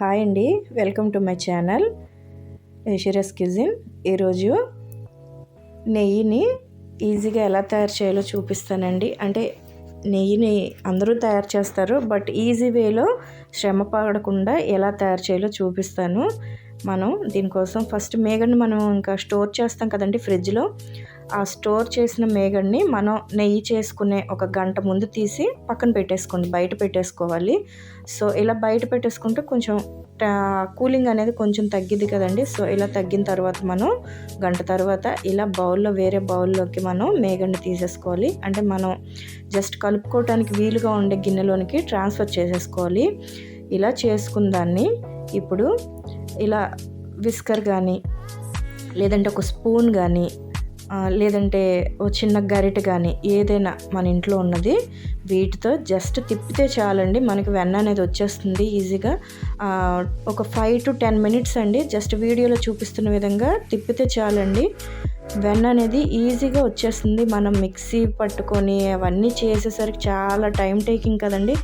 Hi అండి. Welcome to my channel Ashira's cuisine ఈరోజు నెయ్యిని ఈజీగా ఎలా తయారు చేయాలో చూపిస్తానండి. అంటే నెయ్యిని అందరూ తయారు చేస్తారు బట్ ఈజీ వేలో శ్రమ పడకుండా ఎలా తయారు చేయాలో చూపిస్తాను. మనం దీనికోసం ఫస్ట్ మేగడ్ని మనం ఇంకా స్టోర్ చేస్తాం కదండి ఫ్రిడ్జ్లో. ఆ స్టోర్ చేసిన మేగడ్ని మనం నెయ్యి చేసుకునే ఒక గంట ముందు తీసి పక్కన పెట్టేసుకోండి బయట పెట్టేసుకోవాలి. సో ఇలా బయట పెట్టేసుకుంటే కొంచెం కూలింగ్ అనేది కొంచెం తగ్గిద్ది కదండి. సో ఇలా తగ్గిన తర్వాత మనం గంట తర్వాత ఇలా బౌల్లో వేరే బౌల్లోకి మనం మేగడ్ని తీసేసుకోవాలి. అంటే మనం జస్ట్ కలుపుకోవటానికి వీలుగా ఉండే గిన్నెలోనికి ట్రాన్స్ఫర్ చేసేసుకోవాలి. ఇలా చేసుకున్న దాన్ని ఇప్పుడు ఇలా విస్కర్ కానీ లేదంటే ఒక స్పూన్ కానీ లేదంటే ఓ చిన్న గరిటె కానీ ఏదైనా మన ఇంట్లో ఉన్నది వీటితో జస్ట్ తిప్పితే చాలండి. మనకి వెన్న అనేది వచ్చేస్తుంది ఈజీగా. ఒక ఫైవ్ టు టెన్ మినిట్స్ అండి. జస్ట్ వీడియోలో చూపిస్తున్న విధంగా తిప్పితే చాలండి. వెన్న అనేది ఈజీగా వచ్చేస్తుంది. మనం మిక్సీ పట్టుకొని అవన్నీ చేసేసరికి చాలా టైం టేకింగ్ కదండి.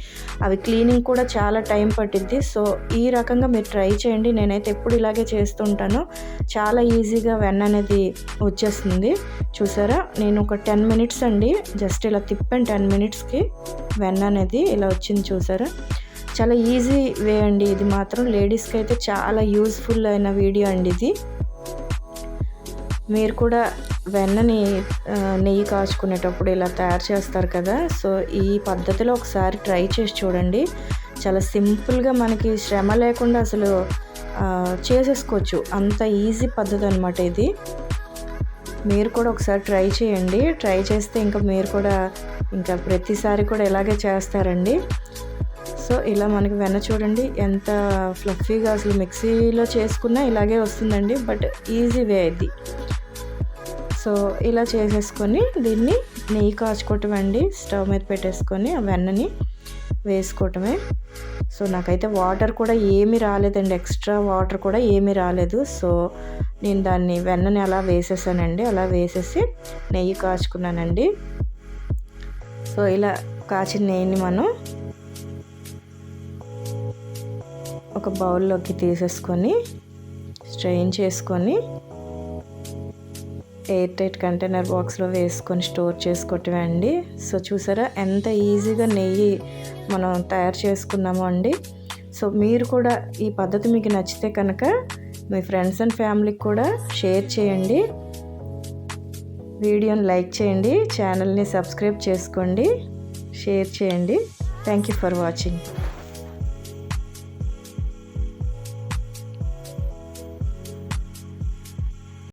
అవి క్లీనింగ్ కూడా చాలా టైం పట్టిద్ది. సో ఈ రకంగా మీరు ట్రై చేయండి. నేనైతే ఎప్పుడు ఇలాగే చేస్తుంటాను చాలా ఈజీగా వెన్న అనేది వచ్చేస్తుంది. చూసారా? నేను ఒక టెన్ మినిట్స్ అండి. జస్ట్ ఇలా తిప్పాను టెన్ మినిట్స్కి. వెన్న అనేది ఇలా వచ్చింది చూసారా? చాలా ఈజీ వే అండి. ఇది మాత్రం లేడీస్కి అయితే చాలా యూస్ఫుల్ అయిన వీడియో అండి ఇది. మీరు కూడా వెన్నని నెయ్యి కాచుకునేటప్పుడు ఇలా తయారు చేస్తారు కదా. సో ఈ పద్ధతిలో ఒకసారి ట్రై చేసి చూడండి. చాలా సింపుల్గా మనకి శ్రమ లేకుండా అసలు చేసేసుకోవచ్చు. అంత ఈజీ పద్ధతి అనమాట ఇది. మీరు కూడా ఒకసారి ట్రై చేయండి. ట్రై చేస్తే ఇంకా మీరు కూడా ఇంకా ప్రతిసారి కూడా ఇలాగే చేస్తారండి. సో ఇలా మనకి వెన్న చూడండి. ఎంత ఫ్లఫీగా అసలు మిక్సీలో చేసుకున్నా ఇలాగే వస్తుందండి. బట్ ఈజీ వే ఇది. సో ఇలా చేసేసుకొని దీన్ని నెయ్యి కాచుకోవటం అండి స్టవ్ మీద పెట్టేసుకొని ఆ వెన్నని వేసుకోవటమే. సో నాకైతే వాటర్ కూడా ఏమీ రాలేదండి. ఎక్స్ట్రా వాటర్ కూడా ఏమీ రాలేదు. సో నేను దాన్ని వెన్నని అలా వేసేసానండి. అలా వేసేసి నెయ్యి కాచుకున్నానండి. సో ఇలా కాచిన నెయ్యిని మనం ఒక బౌల్లోకి తీసేసుకొని స్ట్రెయిన్ చేసుకొని ఎయిర్ టైట్ కంటైనర్ బాక్స్లో వేసుకొని స్టోర్ చేసుకోవటమే అండి సో చూసారా? ఎంత ఈజీగా నెయ్యి మనం తయారు చేసుకున్నామో అండి. సో మీరు కూడా ఈ పద్ధతి మీకు నచ్చితే కనుక మీ ఫ్రెండ్స్ అండ్ ఫ్యామిలీకి కూడా షేర్ చేయండి. వీడియోని లైక్ చేయండి. ఛానల్ని సబ్స్క్రైబ్ చేసుకోండి. షేర్ చేయండి. Thank you for watching.